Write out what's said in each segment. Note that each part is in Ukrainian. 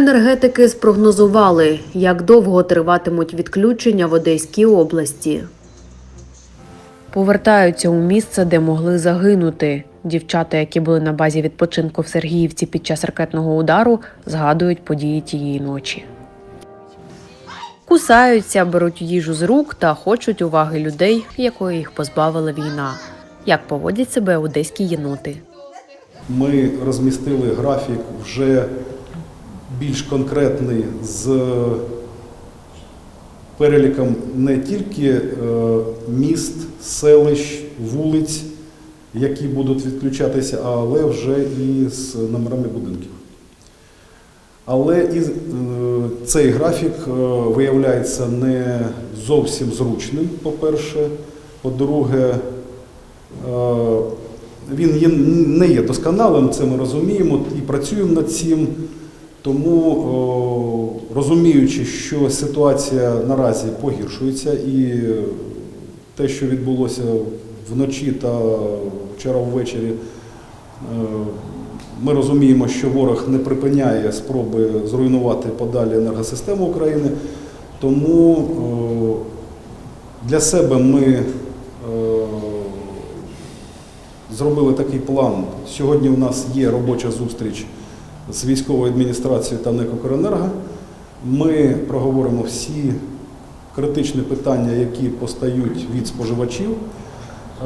Енергетики спрогнозували, як довго триватимуть відключення в Одеській області. Повертаються у місце, де могли загинути. Дівчата, які були на базі відпочинку в Сергіївці під час ракетного удару, згадують події тієї ночі. Кусаються, беруть їжу з рук та хочуть уваги людей, якої їх позбавила війна. Як поводять себе одеські єноти? Ми розмістили графік вже більш конкретний з переліком не тільки е, міст, селищ, вулиць, які будуть відключатися, але вже і з номерами будинків. Але і е, цей графік е, виявляється не зовсім зручним, по-перше. По-друге, е, він не є досконалим, це ми розуміємо і працюємо над цим. Тому, розуміючи, що ситуація наразі погіршується, і те, що відбулося вночі та вчора ввечері, е, ми розуміємо, що ворог не припиняє спроби зруйнувати подалі енергосистему України. Тому для себе ми е, зробили такий план. Сьогодні у нас є робоча зустріч з військовою адміністрацією та НЕК «Укренерго». Ми проговоримо всі критичні питання, які постають від споживачів.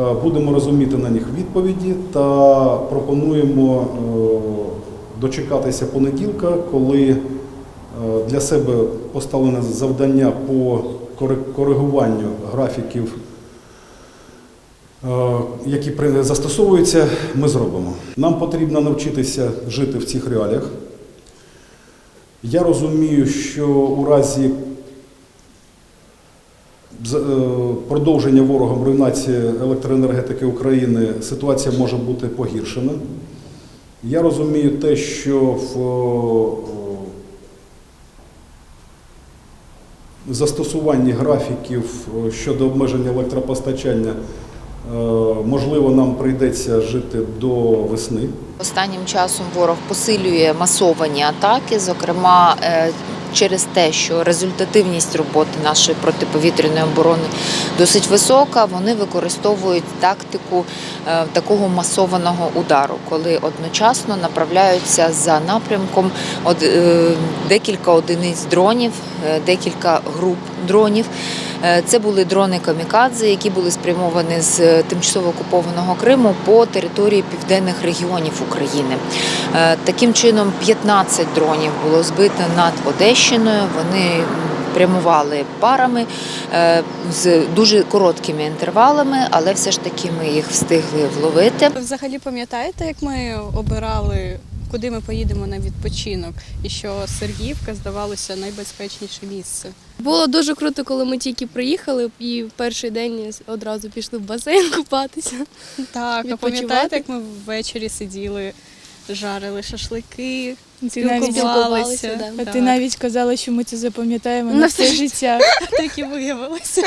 Е, Будемо розуміти на них відповіді та пропонуємо е, дочекатися понеділка, коли е, для себе поставлене завдання по кори- коригуванню графіків які при- застосовуються, ми зробимо. Нам потрібно навчитися жити в цих реаліях. Я розумію, що у разі е, продовження ворогом руйнації електроенергетики України ситуація може бути погіршена. Я розумію те, що в е, застосуванні графіків е, щодо обмеження електропостачання е, можливо нам прийдеться жити до весни. Останнім часом ворог посилює масовані атаки, зокрема е, через те, що результативність роботи нашої протиповітряної оборони досить висока. Вони використовують тактику е, такого масованого удару, коли одночасно направляються за напрямком е, декілька одиниць дронів, е, декілька груп дронів. Е, Це були дрони камікадзе, які були спрямовані з е, тимчасово окупованого Криму по території південних регіонів України. Е, Таким чином, 15 дронів було збито над Одещиною. Вони прямували парами з дуже короткими інтервалами, але все ж таки ми їх встигли вловити. Ви взагалі пам'ятаєте, як ми обирали, куди ми поїдемо на відпочинок, і що Сергіївка здавалося найбезпечніше місце? Було дуже круто, коли ми тільки приїхали і в перший день одразу пішли в басейн купатися. Так, а пам'ятаєте, як ми ввечері сиділи, жарили шашлики, Ти навіть, да. а ти навіть казала, що ми це запам'ятаємо На все життя. так і виявилося.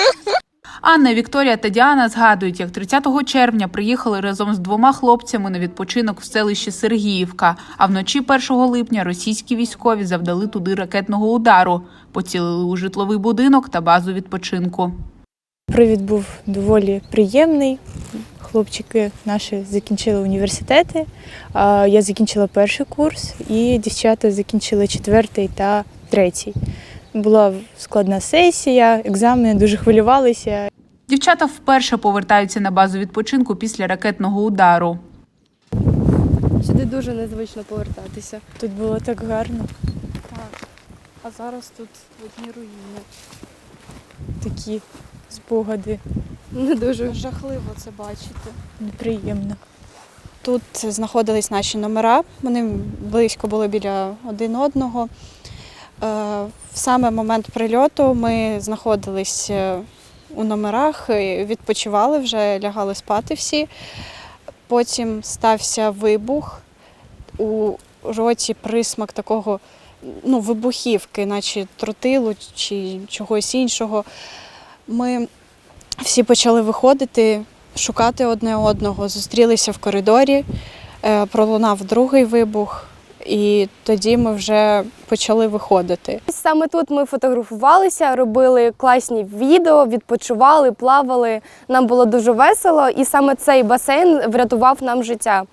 Анна, Вікторія та Діана згадують, як 30 червня приїхали разом з двома хлопцями на відпочинок в селищі Сергіївка. А вночі 1 липня російські військові завдали туди ракетного удару, поцілили у житловий будинок та базу відпочинку. Привід був доволі приємний. Хлопчики наші закінчили університети. Я закінчила перший курс, і дівчата закінчили четвертий та третій. Була складна сесія, екзамени дуже хвилювалися. Дівчата вперше повертаються на базу відпочинку після ракетного удару. Сюди дуже незвично повертатися. Тут було так гарно, Так. А зараз тут одні руїни. такі спогади. Не дуже. Жахливо це бачити. Неприємно. Тут знаходились наші номера, вони близько були біля один одного. Е, В саме момент прильоту ми знаходились е, у номерах, е, відпочивали вже, лягали спати всі. Потім стався вибух, у роті присмак такого ну, вибухівки, наче тротилу чи чогось іншого. Ми всі почали виходити, шукати одне одного, зустрілися в коридорі, е, пролунав другий вибух, і тоді ми вже почали виходити. Саме тут ми фотографувалися, робили класні відео, відпочивали, плавали. Нам було дуже весело, і саме цей басейн врятував нам життя.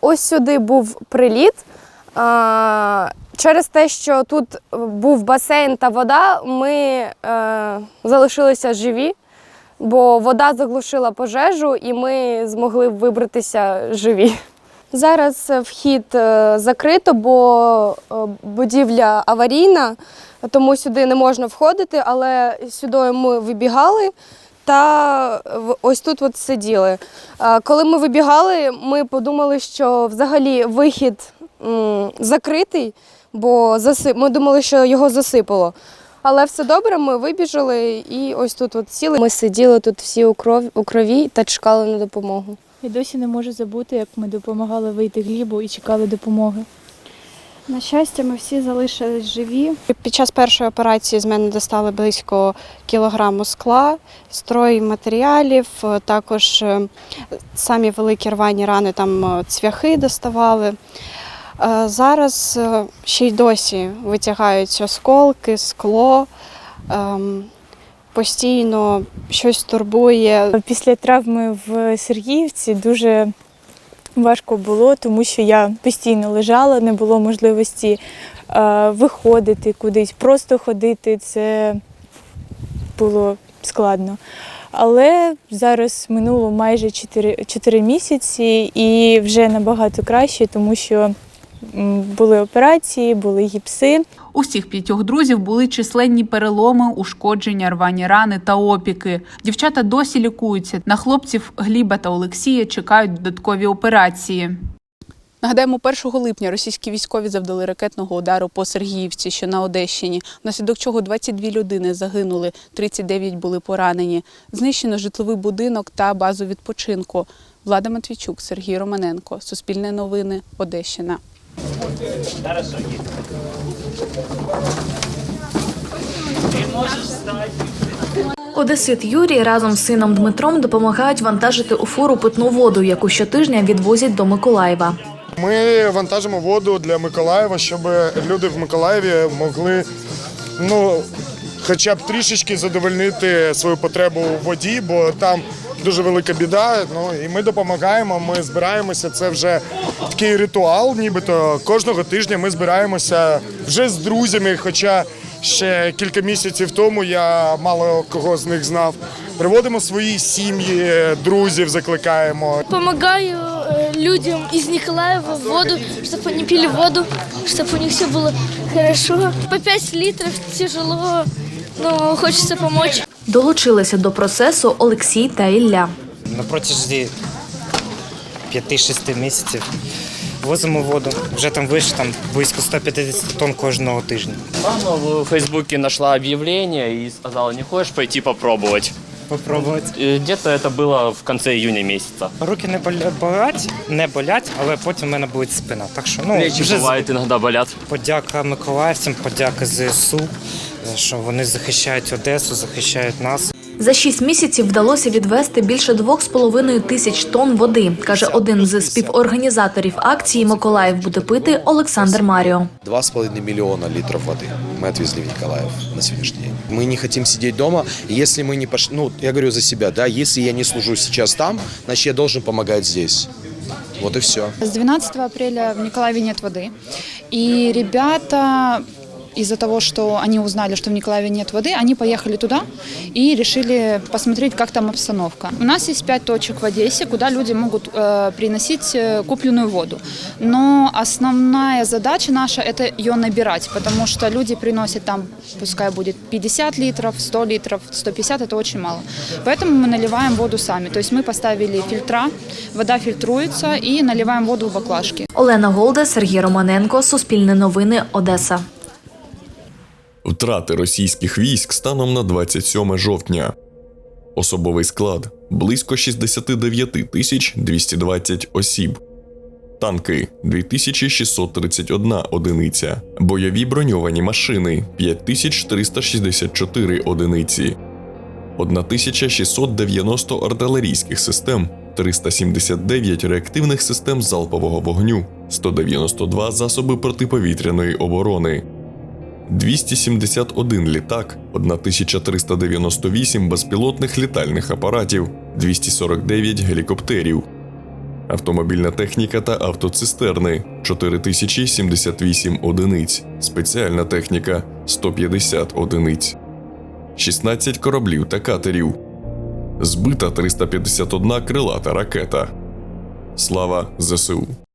Ось сюди був приліт. Через те, що тут був басейн та вода, ми е, залишилися живі, бо вода заглушила пожежу, і ми змогли вибратися живі. Зараз е, вхід е, закрито, бо е, будівля аварійна, тому сюди не можна входити, але сюди ми вибігали та ось тут от сиділи. Коли ми вибігали, ми подумали, що взагалі вихід закритий, бо ми думали, що його засипало. Але все добре, ми вибіжали і ось тут от сіли. Ми сиділи тут всі у крові та чекали на допомогу. Я досі не можу забути, як ми допомагали вийти глібу і чекали допомоги. На щастя, ми всі залишились живі. Під час першої операції з мене достали близько кілограму скла, строй матеріалів, е, також е, самі великі рвані рани, там е, цвяхи доставали. Зараз ще й досі витягають осколки, скло. Постійно щось турбує. Після травми в Сергіївці дуже важко було, тому що я постійно лежала, не було можливості е, виходити кудись, просто ходити. Це було складно. Але зараз минуло майже 4, 4 місяці і вже набагато краще, тому що були операції, були гіпси. У всіх п'ятьох друзів були численні переломи, ушкодження, рвані рани та опіки. Дівчата досі лікуються. На хлопців Гліба та Олексія чекають додаткові операції. Нагадаємо, 1 липня російські військові завдали ракетного удару по Сергіївці, що на Одещині, внаслідок чого 22 людини загинули, 39 були поранені. Знищено житловий будинок та базу відпочинку. Влада Матвійчук, Сергій Романенко. Суспільне новини. Одещина. Одесит Юрій разом з сином Дмитром допомагають вантажити у фуру питну воду, яку щотижня відвозять до Миколаєва. Ми вантажимо воду для Миколаєва, щоб люди в Миколаєві могли ну, хоча б трішечки задовольнити свою потребу у воді, бо там дуже велика біда. Ну і ми допомагаємо. Ми збираємося. Це вже такий ритуал, нібито кожного тижня ми збираємося вже з друзями. Хоча ще кілька місяців тому я мало кого з них знав. Приводимо свої сім'ї, друзів, закликаємо. Помогаю э, людям из Николаева воду, чтобы они пили воду, чтобы у них все было хорошо. По 5 литров тяжело, но хочется помочь. Долучилися до процесу Олексій та Ілля. На протязі 5-6 місяців возимо воду. Вже там вище там близько 150 тонн кожного тижня. Мама в Фейсбуці знайшла об'явлення і сказала, не хочеш пойти попробовать? Попробувати. Э, Где-то это было в конце июня месяца. Руки не боля- болять, не болять, але потім в мене болить спина. Так що ну Плечи вже бывает иногда болят. подяка миколаївцям, подяка ЗСУ, е, що вони захищають Одесу, захищають нас. За шість місяців вдалося відвести більше двох з половиною тисяч тонн води, каже один з співорганізаторів акції Миколаїв буде пити Олександр Маріо. 2,5 миллиона литров воды мы отвезли в Николаев на сегодняшний день. Мы не хотим сидеть дома. Если мы не пошли, ну, я говорю за себя, да, если я не служу сейчас там, значит, я должен помогать здесь. Вот и все. С 12 апреля в Николаеве нет воды. И ребята из-за того, что они узнали, что в Николаеве нет воды, они поехали туда и решили посмотреть, как там обстановка. У нас есть пять точек в Одессе, куда люди могут э, приносить э, купленную воду. Но основная задача наша – это ее набирать, потому что люди приносят там, пускай будет 50 литров, 100 литров, 150 – это очень мало. Поэтому мы наливаем воду сами. То есть мы поставили фильтра, вода фильтруется и наливаем воду в баклажки. Олена Голда, Сергій Романенко, Суспільне новини, Одеса. Втрати російських військ станом на 27 жовтня. Особовий склад близько 69 тисяч 220 осіб. Танки 2631 одиниця. Бойові броньовані машини 5364 одиниці. 1690 артилерійських систем 379 реактивних систем залпового вогню, 192 засоби протиповітряної оборони, 271 літак, 1398 безпілотних літальних апаратів, 249 гелікоптерів, автомобільна техніка та автоцистерни 4078 одиниць, спеціальна техніка 150 одиниць, 16 кораблів та катерів, збита 351 крилата ракета. Слава ЗСУ!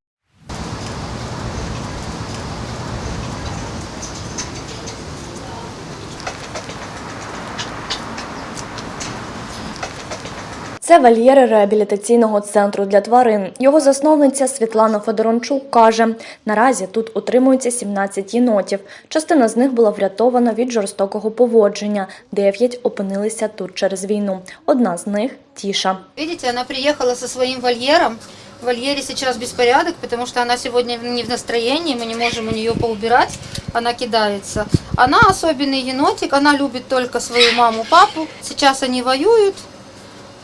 Це вольєри реабілітаційного центру для тварин. Його засновниця Світлана Федорончук каже: наразі тут утримується 17 єнотів. Частина з них була врятована від жорстокого поводження. Дев'ять опинилися тут через війну. Одна з них Тіша. Видите, она приехала со своим вольером. В вольере сейчас беспорядок, потому что она сегодня не в настроении, мы не можем у нее поубирать, она кидается. Она особенный енотик, она любит только свою маму, папу. Сейчас они воюют.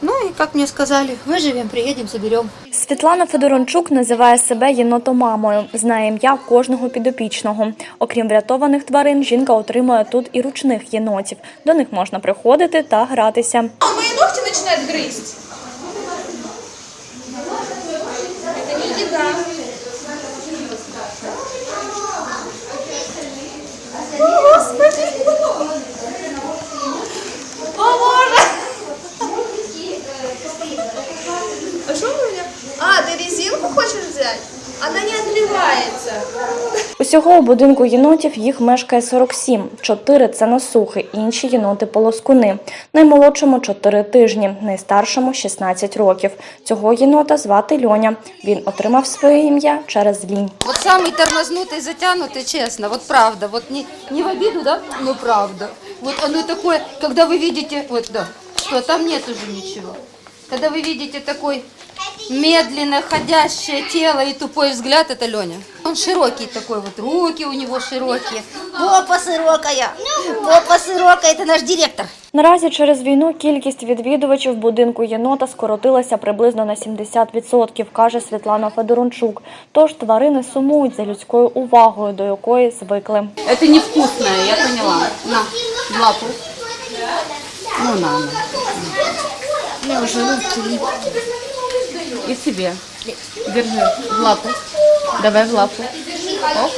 Ну и, как мне сказали, выживем, приедем, заберем. Світлана Федорончук називає себе єнотомамою, знає ім'я кожного підопічного. Окрім врятованих тварин, жінка отримує тут і ручних єнотів. До них можна приходити та гратися. Мои ногти начинают грызть. Это не еда. Усього у будинку єнотів їх мешкає 47. Чотири це носухи, інші єноти полоскуни. Наймолодшому 4 тижні, найстаршому 16 років. Цього єнота звати Льоня. Він отримав своє ім'я через лінь. Вот самый тормознутый, затянутый, честно, вот правда, вот не, не в обиду, да, но правда. Вот оно такое, когда вы видите, вот да, что там нет уже ничего. Когда вы видите такой медленно ходящее тело и тупой взгляд, это Леня. Он широкий такой, вот руки у него широкие. Попа широкая, попа широкая, это наш директор. Наразі через війну кількість відвідувачів будинку єнота скоротилася приблизно на 70%, каже Світлана Федорончук. Тож тварини сумують за людською увагою, до якої звикли. Это невкусное, я поняла. На, в лапу. Ну, на, на. Я уже руки липкие. И себе. Держи в лапу. Давай в лапу. Оп.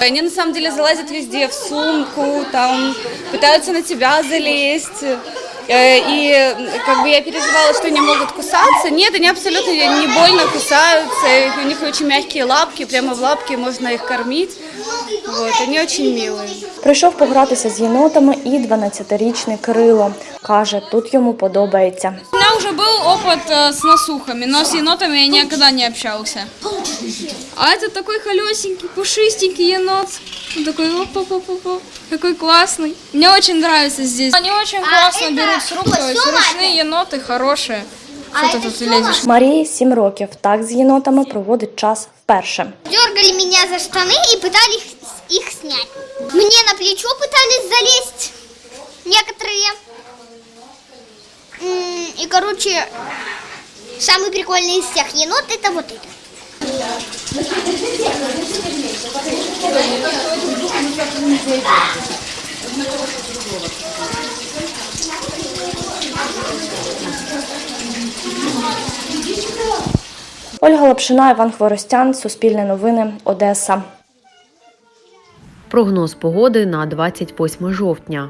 Они на самом деле залазят везде, в сумку, там пытаются на тебя залезть. Э, И м, как бы я переживала, что они могут кусаться. Нет, они абсолютно не больно кусаются. и У них очень мягкие лапки, прямо в лапки можно их кормить. Вот, они очень милые. Прийшов погратися з єнотами і 12-річний Кирило. Каже, тут йому подобається. У меня уже был опыт э, с носухами, но с енотами я никогда не общался. А это такой холесенький, пушистенький енот. Он такой оп оп оп оп какой классный. Мне очень нравится здесь. Они очень классно берут с рук, то есть ручные еноты хорошие. Что ты тут лезешь? Марії 7 років. Так з єнотами проводить час вперше. Дергали меня за штаны и пытались их снять. Мне на плечо пытались залезть некоторые. М, И, короче, самый прикольный из всех енот это вот это. Ольга Лапшина, Іван Хворостян, Суспільне новини, Одеса. Прогноз погоди на 28 жовтня.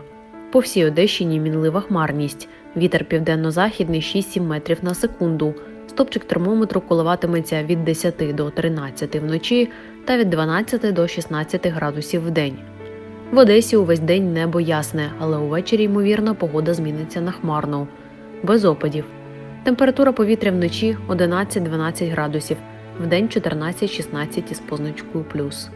По всій Одещині мінлива хмарність. Вітер південно-західний 6-7 метрів на секунду. Стопчик термометру коливатиметься від 10 до 13 вночі та від 12 до 16 градусів в день. В Одесі увесь день небо ясне, але увечері, ймовірно, погода зміниться на хмарну. Без опадів. Температура повітря вночі 11-12 градусів, вдень 14-16 із позначкою плюс.